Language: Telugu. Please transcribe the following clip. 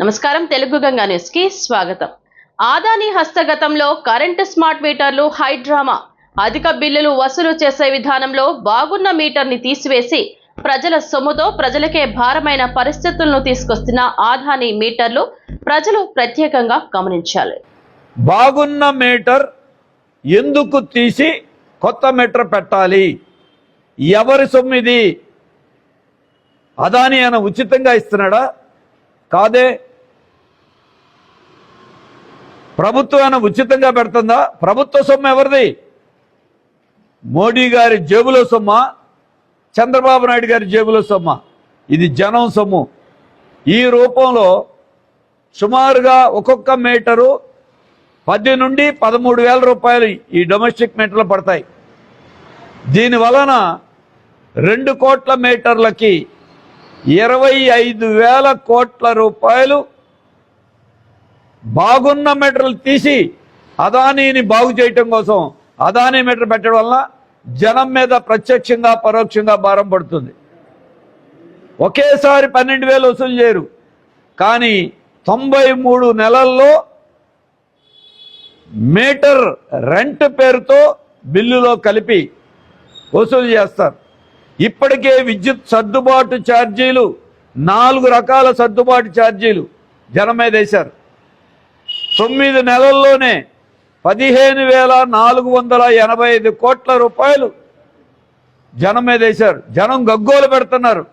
నమస్కారం తెలుగు గంగా న్యూస్కి స్వాగతం. ఆదాని హస్తగతంలో కరెంటు స్మార్ట్ మీటర్లు హైడ్రామా అధిక బిల్లులు వసూలు చేసే విధానంలో బాగున్న మీటర్ని తీసివేసి ప్రజల సొమ్ముతో ప్రజలకే భారమైన పరిస్థితులను తీసుకొస్తున్న ఆదాని మీటర్లు ప్రజలు ప్రత్యేకంగా గమనించాలి. బాగున్న మీటర్ ఎందుకు తీసి కొత్త మీటర్ పెట్టాలి? ఎవరి సొమ్మిది? అదాని ఆయన ఉచితంగా ఇస్తున్నాడా? కాదే ప్రభుత్వం ఉచితంగా పెడుతుందా? ప్రభుత్వ సొమ్ము ఎవరిది? మోడీ గారి జేబులో సొమ్మా? చంద్రబాబు నాయుడు గారి జేబులో సొమ్మా? ఇది జనం సొమ్ము. ఈ రూపంలో సుమారుగా ఒక్కొక్క మీటరు పది నుండి పదమూడు వేల రూపాయలు ఈ డొమెస్టిక్ మీటర్లు పడతాయి. దీని వలన రెండు కోట్ల మీటర్లకి ఇరవై ఐదు వేల కోట్ల రూపాయలు బాగున్న మీటర్లు తీసి అదానీని బాగు చేయటం కోసం అదానీ మీటర్ పెట్టడం వల్ల జనం మీద ప్రత్యక్షంగా పరోక్షంగా భారం పడుతుంది. ఒకేసారి పన్నెండు వేలు వసూలు చేయరు. కానీ తొంభై మూడు నెలల్లో మీటర్ రెంట్ పేరుతో బిల్లులో కలిపి వసూలు చేస్తారు. ఇప్పటికే విద్యుత్ సర్దుబాటు ఛార్జీలు నాలుగు రకాల సర్దుబాటు ఛార్జీలు జనం మీద వేశారు. తొమ్మిది నెలల్లోనే పదిహేను వేల నాలుగు వందల ఎనభై ఐదు కోట్ల రూపాయలు జనం మీద వేశారు. జనం గగ్గోలు పెడుతున్నారు.